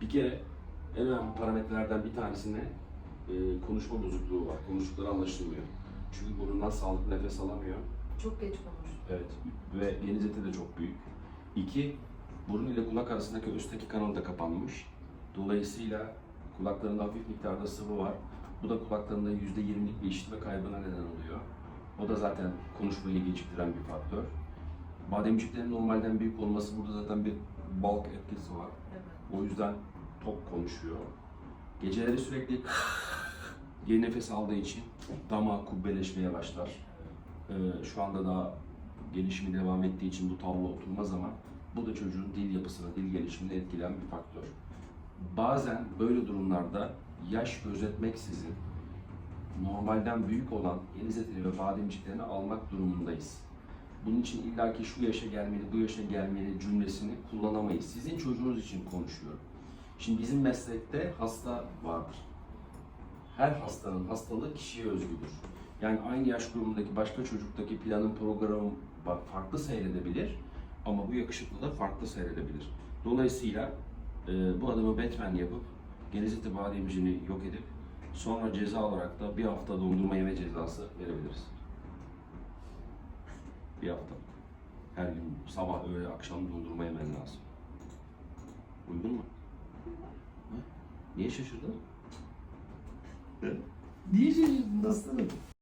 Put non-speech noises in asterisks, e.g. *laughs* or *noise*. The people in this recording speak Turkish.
Bir kere en önemli parametrelerden bir tanesinde e, konuşma bozukluğu var. Konuştukları anlaşılmıyor. Çünkü burundan sağlıklı nefes alamıyor. Çok geç konuş. Evet. Ve geniz eti de çok büyük. İki, burun ile kulak arasındaki üstteki kanal da kapanmış. Dolayısıyla kulaklarında hafif miktarda sıvı var. Bu da kulaklarında %20'lik bir işitme kaybına neden oluyor. O da zaten konuşmayı geciktiren bir faktör. Bademciklerin normalden büyük olması burada zaten bir bulk etkisi var. O yüzden tok konuşuyor. Geceleri sürekli *laughs* diye nefes aldığı için damağı kubbeleşmeye başlar. Ee, şu anda daha gelişimi devam ettiği için bu tablo oturmaz ama bu da çocuğun dil yapısını, dil gelişimini etkileyen bir faktör. Bazen böyle durumlarda yaş gözetmeksizin normalden büyük olan etleri ve bademciklerini almak durumundayız. Bunun için illaki şu yaşa gelmeli, bu yaşa gelmeli cümlesini kullanamayız. Sizin çocuğunuz için konuşuyorum. Şimdi bizim meslekte hasta vardır. Her hastanın hastalığı kişiye özgüdür. Yani aynı yaş grubundaki başka çocuktaki planın programı farklı seyredebilir ama bu yakışıklı da farklı seyredebilir. Dolayısıyla e, bu adamı Batman yapıp genizite bademcini yok edip sonra ceza olarak da bir hafta dondurma yeme cezası verebiliriz. Bir hafta. Her gün sabah, öğle, akşam dondurma yemen lazım. Uygun mu? Ha? Niye şaşırdın? Niye şaşırdın aslanım?